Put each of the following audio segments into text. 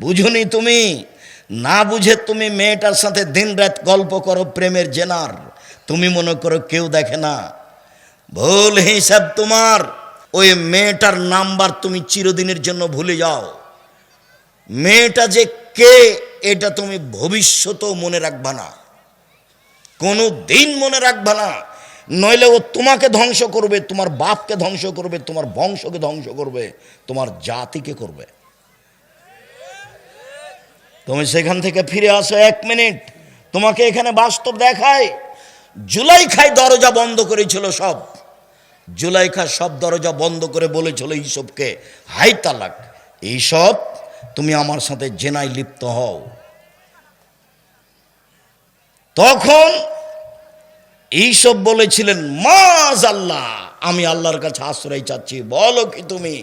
বুঝুনি তুমি? না বুঝে তুমি মেয়েটার সাথে দিন রাত গল্প করো প্রেমের জেনার। তুমি মনে করো কেউ দেখে না। ভুল হিসাব তোমার। ওই মেয়েটার নাম্বার তুমি চিরদিনের জন্য ভুলে যাও। মেয়েটা যে কে, এটা তুমি ভবিষ্যতেও মনে রাখবা না। কোনো দিন মনে রাখবা না। নইলে ও তোমাকে ধ্বংস করবে, তোমার বাপকে ধ্বংস করবে, তোমার বংশকে ধ্বংস করবে, তোমার জাতিকে করবে। তুমি সেখান থেকে ফিরে আসো এক মিনিট। তোমাকে এখানে বাস্তব দেখায়। জুলাইখায় দরজা বন্ধ করেছিল সব। জুলাইখা সব দরজা বন্ধ করে বলেছিল এইসবকে হাই তালাক এইসব তুমি আমার সাথে জেনায় লিপ্ত হও। তখন এইসব বলেছিলেন মাজ আল্লাহ আমি আল্লাহর কাছে আশ্রয় চাচ্ছি। বলো কি তুমি?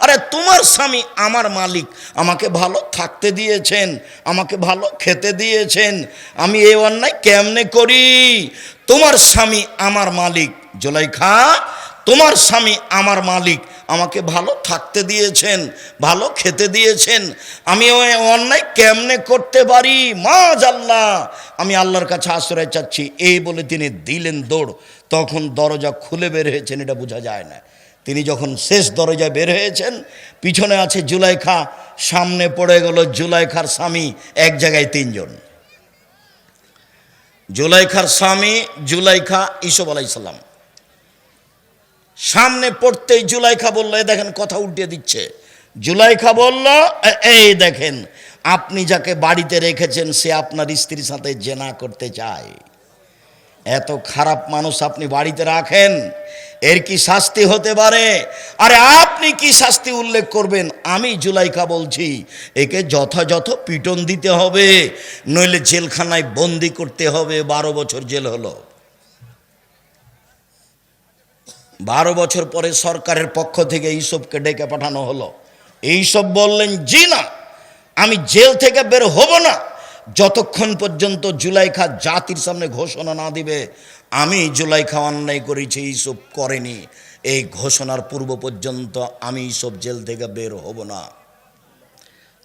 আরে তোমার স্বামী আমার মালিক। আমাকে ভালো থাকতে দিয়েছেন, আমাকে ভালো খেতে দিয়েছেন। আমি এই অন্যায় কেমনে করি? তোমার স্বামী আমার মালিক। জোলাইখা তোমার স্বামী আমার মালিক, আমাকে ভালো থাকতে দিয়েছেন, ভালো খেতে দিয়েছেন, আমি ওই অন্যায় কেমনে করতে পারি? মা আল্লাহ আমি আল্লাহর কাছে আশ্রয় চাচ্ছি। এই বলে তিনি দিলেন দৌড়। তখন দরজা খুলে বের হয়েছেন, এটা বোঝা যায় না। তিনি যখন শেষ দরজায় বের হয়েছেন, পিছনে আছে জুলাইখা, সামনে পড়ে গেল জুলাইখার স্বামী, এক জায়গায় তিনজন। জুলাইখার স্বামী, জুলাইখা ইসব আলাইসাল্লাম সামনে পড়তেই জুলাইখা বলল, এ দেখেন কথা উল্টে দিচ্ছে। জুলাইখা বলল, "এ- এই দেখেন, আপনি যাকে বাড়িতে রেখেছেন, সে আপনার স্ত্রীর সাথে জেনা করতে চায়। এত খারাপ মানুষ আপনি বাড়িতে রাখেন, এর কি শাস্তি হতে পারে? আরে আপনি কি শাস্তি উল্লেখ করবেন? আমি জুলাইখা বলছি, একে যথাযথ পিটন দিতে হবে, নইলে জেলখানায় বন্দি করতে হবে, বারো বছর জেল হলো। বারো বছর পরে সরকারের পক্ষ থেকে এইসবকে ডেকে পাঠানো হলো। এইসব বললেন, জি না, আমি জেল থেকে বের হব না। যতক্ষণ পর্যন্ত জুলাইখা জাতির সামনে ঘোষণা না দিবে, আমি জুলাইখা অন্যায় করেছি এইসব করেনি। এই ঘোষণার পূর্ব পর্যন্ত আমি এইসব জেল থেকে বের হব না।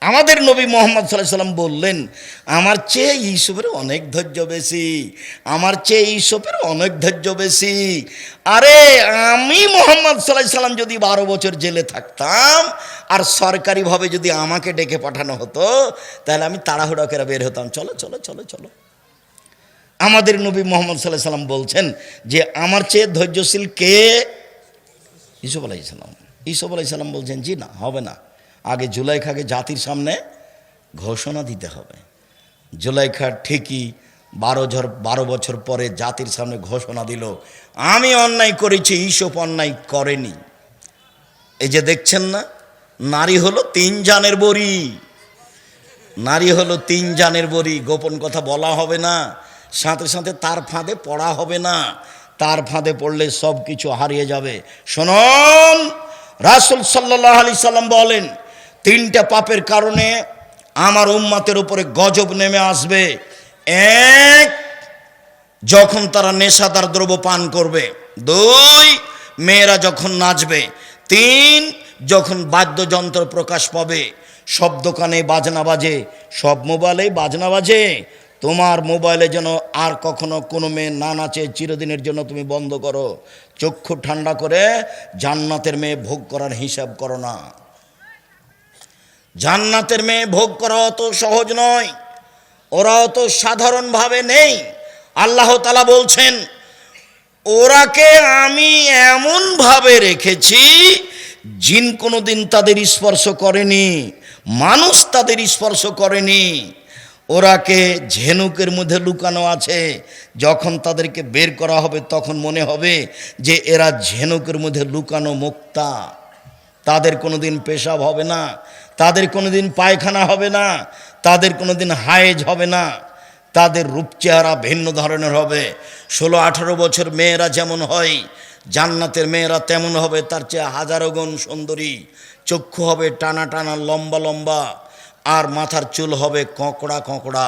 আমাদের নবী মোহাম্মদ সাল্লাহ সাল্লাম বললেন, আমার চেয়ে ইসবের অনেক ধৈর্য বেশি, আমার চেয়ে ইসবের অনেক ধৈর্য বেশি। আরে, আমি মোহাম্মদ সাল্লাহ সাল্লাম যদি বারো বছর জেলে থাকতাম, আর সরকারিভাবে যদি আমাকে ডেকে পাঠানো হতো, তাহলে আমি তাড়াহুড়া করে বের হতাম। চলো চলো চলো চলো। আমাদের নবী মোহাম্মদ সাল্লাহ সাল্লাম বলছেন যে, আমার চেয়ে ধৈর্যশীল কে? ইসুফ আলাইসাল্লাম ইসুফ আলাইসাল্লাম বলছেন, জি না, হবে না। আগে জুলাইখাকে জাতির সামনে ঘোষণা দিতে হবে। জুলাইখা ঠিকই বারো ঝর বারো বছর পরে জাতির সামনে ঘোষণা দিল, আমি অন্যায় করেছি, ইসব অন্যায় করেনি। এই যে দেখছেন না, নারী হলো তিন জানের বড়ি। নারী হলো তিন জানের বড়ি, গোপন কথা বলা হবে না, সাথে সাথে তার ফাঁদে পড়া হবে না। তার ফাঁদে পড়লে সব কিছু হারিয়ে যাবে। শোনন, রাসুল সাল্লাহ আলি সাল্লাম বলেন তিনটা পাপের কারণে আমার উম্মাতের উপরে গজব নেমে আসবে। এক, যখন তারা নেশাদার দ্রব্য পান করবে। দুই, মেয়েরা যখন নাচবে। তিন, যখন বাদ্যযন্ত্র প্রকাশ পাবে। সব দোকানে বাজনা বাজে, সব মোবাইলে বাজনা বাজে। তোমার মোবাইলে যেন আর কখনো কোনো মেয়ে না নাচে, চিরদিনের জন্য তুমি বন্ধ করো। চক্ষু ঠান্ডা করে জান্নাতের মেয়ে ভোগ করার হিসাব করো না। জান্নাতের মেয়ে ভোগ করা অত সহজ নয়। ওরা অত সাধারণভাবে নেই। আল্লাহ তালা বলছেন, ওরাকে আমি এমনভাবে রেখেছি, জিন কোনোদিন তাদের স্পর্শ করেনি, মানুষ তাদের স্পর্শ করেনি। ওরাকে ঝেনুকের মধ্যে লুকানো আছে। যখন তাদেরকে বের করা হবে, তখন মনে হবে যে এরা ঝেনুকের মধ্যে লুকানো মুক্তা। তাদের কোনো দিন পেশাব হবে না। তাদের কোনো দিন পায়খানা হবে না, তাদের কোনো দিন হায়েজ হবে না, তাদের রূপ চেহারা ভিন্ন ধরনের হবে। ষোলো, আঠারো বছর মেয়েরা যেমন হয়, জান্নাতের মেয়েরা তেমন হবে, তার চেয়ে হাজারো গুণ সুন্দরী। চক্ষু হবে টানা টানা, লম্বা লম্বা, আর মাথার চুল হবে কঁকড়া কঁকড়া।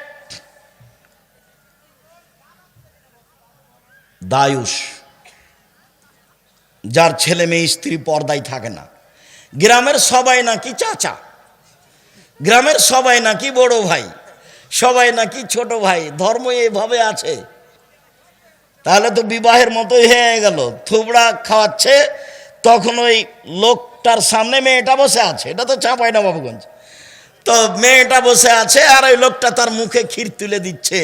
দায়ুষ। যার ছেলে মেয়ে, স্ত্রী পর্দায় থাকে না। গ্রামের সবাই নাকি চাচা। গ্রামের সবাই নাকি বড় ভাই। সবাই নাকি ছোট ভাই। ধর্ম এভাবে আছে। তাহলে তো বিবাহের মতোই হয়ে গেল। থুবড়া খাওয়াচ্ছে, তখন ওই লোকটার সামনে মেয়েটা বসে আছে। এটা তো চাপাই না বাবুগঞ্জ তো মেয়েটা বসে আছে আর ওই লোকটা তার মুখে ক্ষীর তুলে দিচ্ছে।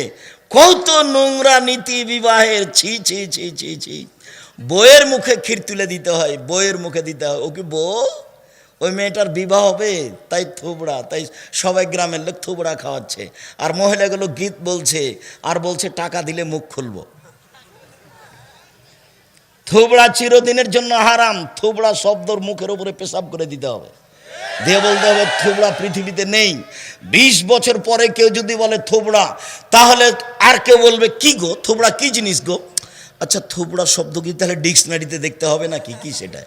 কত নোংরা নীতি বিবাহের, ছি ছি ছি ছি ছি। বইয়ের মুখে ক্ষীর তুলে দিতে হয় বইয়ের মুখে দিতে হয়। ও কি বউ? ওই মেয়েটার বিবাহ হবে? তাই থুবড়া, তাই সবাই গ্রামের লোক থুবড়া খাওয়াচ্ছে। আর মহিলাগুলো গীত বলছে, আর বলছে, টাকা দিলে মুখ খুলবো। থুবড়া চিরদিনের জন্য হারাম, থুবড়া শব্দর মুখের উপরে পেশাব করে দিতে হবে। দিয়ে বলতে থুবড়া পৃথিবীতে নেই। বিশ বছর পরে কেউ যদি বলে, থুবড়া, তাহলে আর কেউ বলবে, কি গো? থুবড়া কি জিনিস গো? আচ্ছা থুবড়া শব্দ কি? তাহলে ডিকশনারিতে দেখতে হবে নাকি? কি সেটা?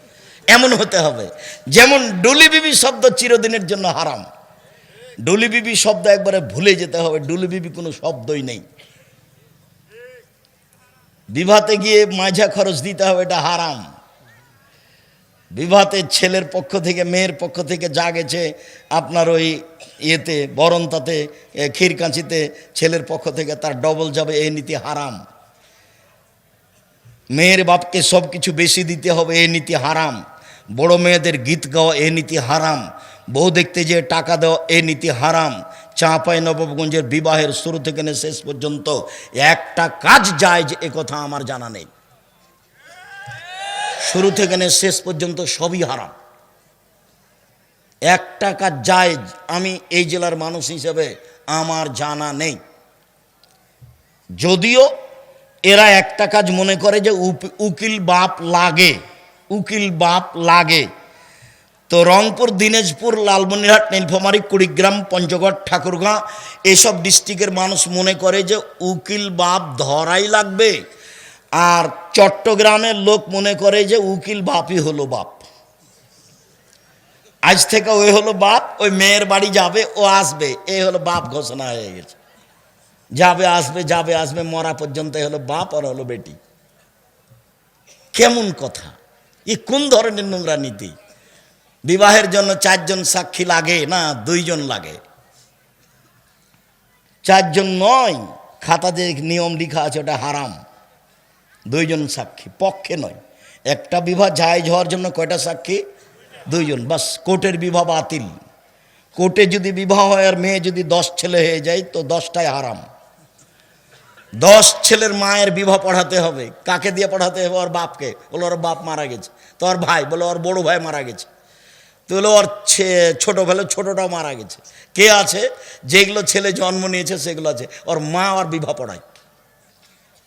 এমন হতে হবে। যেমন ডুলি বিবি শব্দ চিরদিনের জন্য হারাম। ডুলি বিবি শব্দ একবারে ভুলে যেতে হবে ডুলি বিবি কোনো শব্দই নেই। বিবাহতে গিয়ে মাঝা খরচ দিতে হবে, এটা হারাম। বিবাহতে ছেলের পক্ষ থেকে, মেয়ের পক্ষ থেকে যা গেছে, আপনার ওই ইয়েতে, বরন্তাতে ক্ষীরকাঁচিতে ছেলের পক্ষ থেকে তার ডবল যাবে, এই নীতি হারাম। মেয়ের বাপকে সব কিছু বেশি দিতে হবে, এই নীতি হারাম। বড় মেয়েদের গীত গাওয়া এ নীতি হারাম। বউ দেখতে যে টাকা দেওয়া এ নীতি হারাম। চাঁপাই নবাবগঞ্জের বিবাহের শুরু থেকে শেষ পর্যন্ত একটা কাজ যায় যে কথা আমার জানা নেই। শুরু থেকে নিয়ে শেষ পর্যন্ত সবই হারাম। একটা কাজ যায়, আমি এই জেলার মানুষ হিসেবে আমার জানা নেই। যদিও এরা একটা কাজ মনে করে যে উকিল বাপ লাগে, উকিল বাপ লাগে। তো রংপুর, দিনাজপুর, লালমনিরহাট, নীলফামারী, কুড়িগ্রাম, পঞ্চগড়, ঠাকুরগাঁ, এসব ডিস্ট্রিক্টের মানুষ মনে করে যে উকিল বাপ ধরাই লাগবে। আর চট্টগ্রামের লোক মনে করে যে উকিল বাপই হলো বাপ। আজ থেকে ওই হলো বাপ, ওই মেয়ের বাড়ি যাবে, ও আসবে। এই হলো বাপ ঘোষণা হয়ে গেছে। যাবে, আসবে যাবে, আসবে, মরা পর্যন্ত হলো বাপ আর হলো বেটি। কেমন কথা? এ কোন ধরনের নোংরা নীতি? বিবাহের জন্য চারজন সাক্ষী লাগে না দুইজন লাগে? চারজন নয়, খাতা খাতাতে নিয়ম লেখা আছে ওটা হারাম। দুইজন সাক্ষী, পক্ষে নয়। একটা বিবাহ জায়জ হওয়ার জন্য কয়টা সাক্ষী? দুইজন। বাস, কোর্টের বিবাহ বাতিল। কোর্টে যদি বিবাহ হয় আর মেয়ে যদি দশ ছেলে হয়ে যায়, তো দশটাই হারাম। দশ ছেলের মায়ের বিবাহ পড়াতে হবে। কাকে দিয়ে পড়াতে হবে? ওর বাপকে। বলে, ওর বাপ মারা গেছে। তো ওর ভাই, বলে, ওর বড় ভাই মারা গেছে। তো হলো ওর ছোট ফেলে ছোটটাও মারা গেছে। কে আছে? যেগুলো ছেলে জন্ম নিয়েছে, সেগুলো আছে। ওর মা আর বিবাহ পড়ায়।